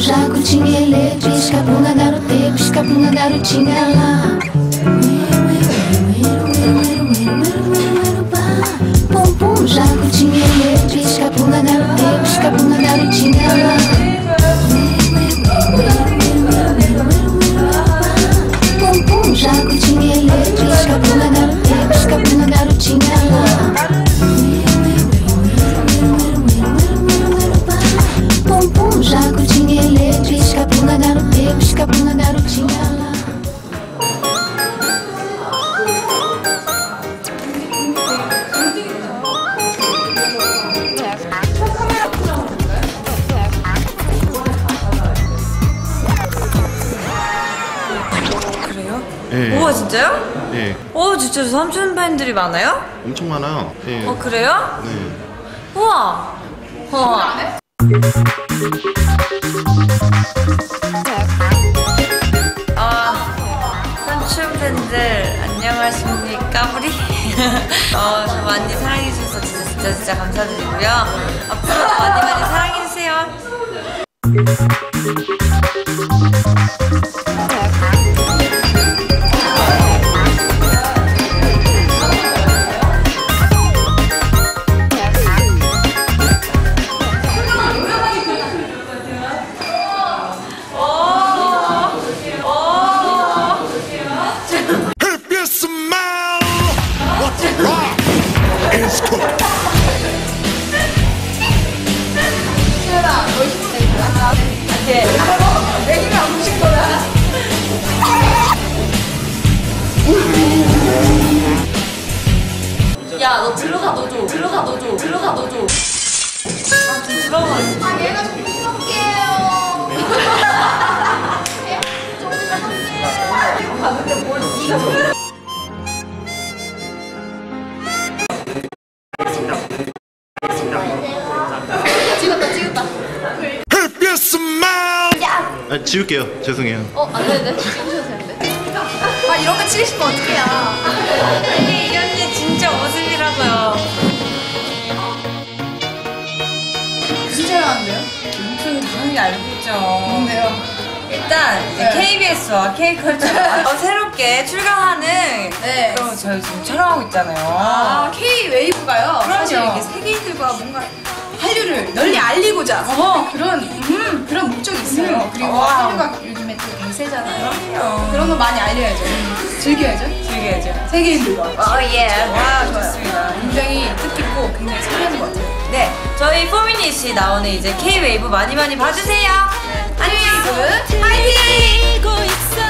jaco, tinha ele, pisca, na garote, pisca, na garotinha lá. 가뿐한 하루 지나가 그래요? 예. 우와 진짜요? 예, 오 진짜 삼촌 팬들이 많아요? 엄청 많아요. 예. 어 그래요? 네. 우와 우와 안녕하십니까 우리? 어 저 많이 사랑해주셔서 진짜 진짜 진짜 감사드리고요. 앞으로도 많이 많이 사랑해주세요 들어가 너줘. 들어가 너줘. 들어가 너줘. 아좀 들어가 If you smell 아, 지울게요. 죄송해요. 아 이런 거 찍으시면 어떡해요 당연히 알고 있죠 뭔데요? 일단 이제 네. KBS와 K컬처 어, 새롭게 출강하는 네. 그럼 저희 지금 촬영하고 있잖아요 아 K-웨이브가요 그럼요. 사실 이렇게 세계인들과 뭔가 한류를 널리 알리고자 어허. 그런 음, 그런 목적이 있어요 음. 그리고 와우. 한류가 요즘에 또 대세잖아요 그럼요. 그런 거 많이 알려야죠 즐겨야죠 즐겨야죠 세계인들과 어 예 와 좋습니다 굉장히 뜻깊고 굉장히 설레는 것 같아요 네 저희 포미닛이 나오는 이제 K-웨이브 많이 많이 봐주세요. 안녕. 있어